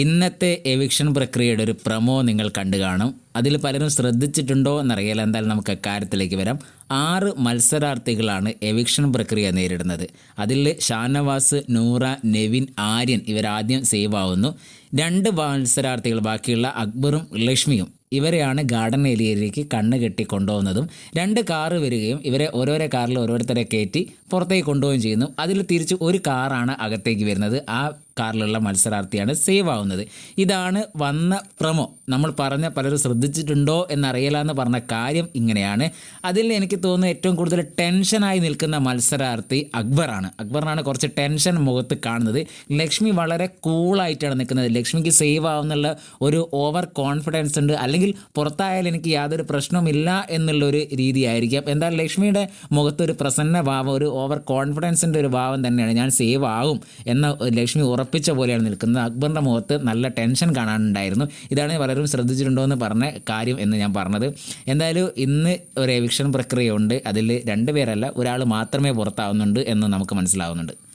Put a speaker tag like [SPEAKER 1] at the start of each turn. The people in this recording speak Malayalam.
[SPEAKER 1] ഇന്നത്തെ എവിക്ഷൻ പ്രക്രിയയുടെ ഒരു പ്രമോ നിങ്ങൾ കണ്ടു കാണും. അതിൽ പലരും ശ്രദ്ധിച്ചിട്ടുണ്ടോ എന്നറിയില്ല എന്തായാലും നമുക്ക് അക്കാര്യത്തിലേക്ക് വരാം. ആറ് മത്സരാർത്ഥികളാണ് എവിക്ഷൻ പ്രക്രിയ നേരിടുന്നത്. അതിൽ ഷാനവാസ് നൂറ നെവിൻ ആര്യൻ ഇവരാദ്യം സേവ് ആവുന്നു. രണ്ട് മത്സരാർത്ഥികൾ ബാക്കിയുള്ള അക്ബറും ലക്ഷ്മിയും ഇവരെയാണ് ഗാർഡൻ ഏരിയയിലേക്ക് കണ്ണ് കെട്ടി കൊണ്ടുപോകുന്നതും. രണ്ട് കാറ് വരികയും ഇവരെ ഓരോരോ കാറിൽ ഓരോരുത്തരെ കയറ്റി പുറത്തേക്ക് കൊണ്ടുപോവുകയും ചെയ്യുന്നു. അതിൽ തിരിച്ച് ഒരു കാറാണ് അകത്തേക്ക് വരുന്നത്. ആ കാറിലുള്ള മത്സരാർത്ഥിയാണ് സേവ് ആവുന്നത്. ഇതാണ് വന്ന പ്രമോ നമ്മൾ പറഞ്ഞ പലരും ശ്രദ്ധിച്ചിട്ടുണ്ടോ എന്നറിയില്ല എന്ന് പറഞ്ഞ കാര്യം ഇങ്ങനെയാണ്. അതിൽ എനിക്ക് തോന്നുന്നു ഏറ്റവും കൂടുതൽ ടെൻഷനായി നിൽക്കുന്ന മത്സരാർത്ഥി അക്ബറാണ് അക്ബറിനാണ് കുറച്ച് ടെൻഷൻ മുഖത്ത് കാണുന്നത്. ലക്ഷ്മി വളരെ കൂളായിട്ടാണ് നിൽക്കുന്നത്. ലക്ഷ്മിക്ക് സേവ് ആവുന്നുള്ള ഒരു ഓവർ കോൺഫിഡൻസ് ഉണ്ട്. അല്ലെങ്കിൽ പുറത്തായാലും എനിക്ക് യാതൊരു പ്രശ്നവുമില്ല എന്നുള്ളൊരു രീതിയായിരിക്കാം. എന്തായാലും ലക്ഷ്മിയുടെ മുഖത്ത് ഒരു പ്രസന്ന ഭാവം ഒരു ഓവർ കോൺഫിഡൻസിന്റെ ഒരു ഭാവം തന്നെയാണ്. ഞാൻ സേവ് ആകും എന്ന ലക്ഷ്മി ഉറപ്പിച്ച പോലെയാണ് നിൽക്കുന്നത്. അക്ബറിന്റെ മുഖത്ത് നല്ല ടെൻഷൻ കാണാനുണ്ടായിരുന്നു. ഇതാണ് പലരും ശ്രദ്ധിച്ചിട്ടുണ്ടോ എന്ന് പറഞ്ഞ കാര്യം എന്ന് ഞാൻ പറഞ്ഞത്. എന്തായാലും ഇന്ന് ഒരു എവിക്ഷൻ പ്രക്രിയ ഉണ്ട് അതിൽ രണ്ട് പേരല്ല ഒരാൾ മാത്രമേ പുറത്താവുന്നുണ്ട് എന്ന് നമുക്ക് മനസ്സിലാവുന്നുണ്ട്.